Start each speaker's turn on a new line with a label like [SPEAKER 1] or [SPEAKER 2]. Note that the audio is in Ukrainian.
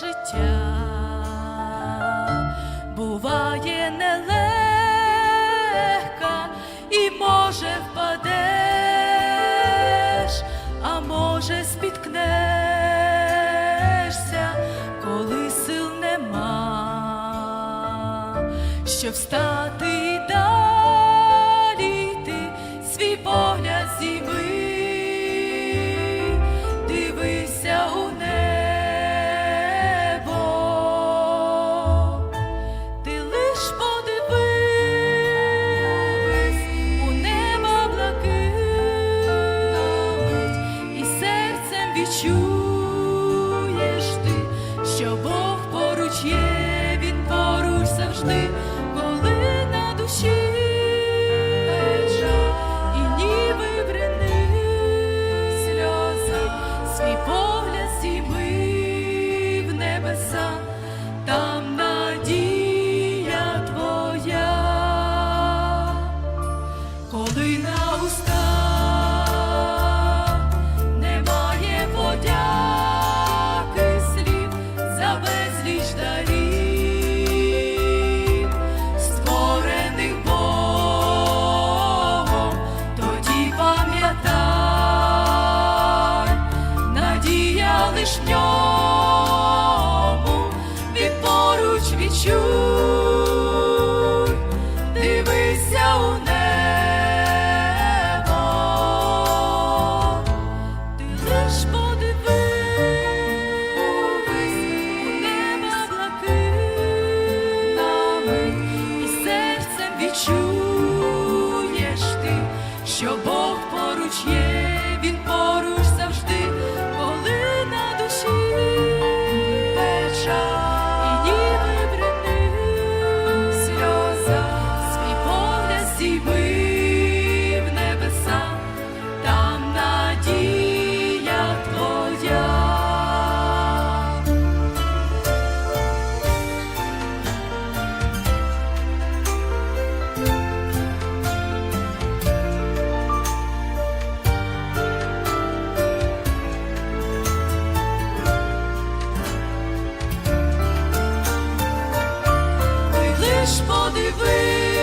[SPEAKER 1] життя. Буває нелегка і може впадеш, а може спіткнешся, коли сил нема, щоб встати відчуєш ти, що Бог поруч є, він поруч завжди, коли на душі і ніби бренить сльози, свій погляд зійми в небеса, там надія твоя, коли на устах колишньому відпоруч відчуй, дивися у небо, ти лиш подивись, у небо блакитами і серцем відчуєш ти, що Бог поруч є, він поруч. лиш подиви.